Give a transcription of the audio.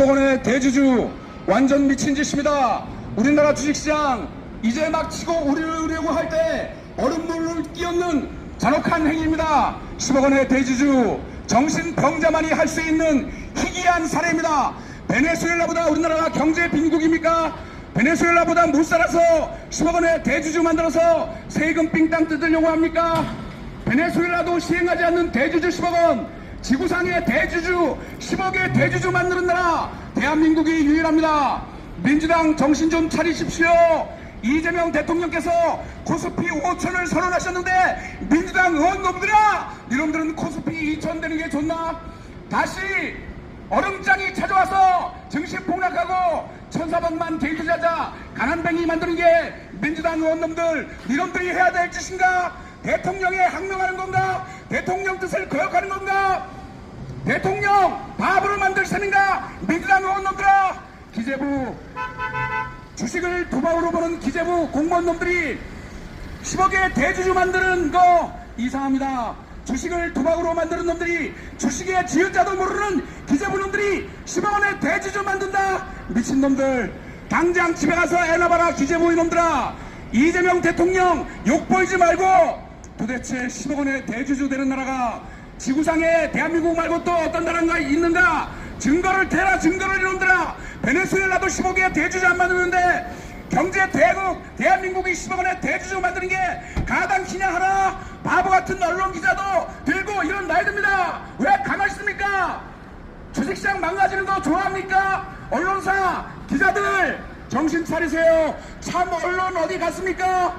10억원의 대주주 완전 미친 짓입니다. 우리나라 주식시장 이제 막 치고 오르려고 할 때 얼음물을 끼얹는 잔혹한 행위입니다. 10억 원의 대주주 정신병자만이 할 수 있는 희귀한 사례입니다. 베네수엘라보다 우리나라가 경제 빈국입니까? 베네수엘라보다 못 살아서 10억 원의 대주주 만들어서 세금 삥땅 뜯으려고 합니까? 베네수엘라도 시행하지 않는 대주주 10억 원 지구상의 대주주 10억의 대주주 만드는 나라 대한민국이 유일합니다. 민주당 정신 좀 차리십시오. 이재명 대통령께서 코스피 5천을 선언하셨는데 민주당 의원놈들아 이놈들은 코스피 2천 되는 게 좋나? 다시 얼음장이 찾아와서 증시 폭락하고 천사백만 개인투자자 가난뱅이 만드는 게 민주당 의원놈들 이놈들이 해야 될 짓인가? 대통령에 항명하는 건가? 대통령 뜻을 거역하는 건가? 대통령 바보를 만들 셈인가? 민주당 의원놈들아 기재부 주식을 도박으로 보는 기재부 공무원놈들이 10억의 대주주 만드는 거 이상합니다. 주식을 도박으로 만드는 놈들이 주식의 지읒자도 모르는 기재부 놈들이 10억 원의 대주주 만든다. 미친 놈들. 당장 집에 가서 애나봐라 기재부 이놈들아. 이재명 대통령 욕 보이지 말고 도대체 10억 원의 대주주 되는 나라가 지구상에 대한민국 말고 또 어떤 나라가 있는가? 증거를 대라 증거를 이놈들아. 베네수엘라도 10억의 대주주 안 만드는데 경제 대국 대한민국이 10억 원의 대주주 만드는 게 가당키냐 하나? 바보 같은 언론 기자도 들고 이런 나이듭니다. 왜 가만히 있습니까? 주식시장 망가지는 거 좋아합니까? 언론사 기자들 정신 차리세요. 참 언론 어디 갔습니까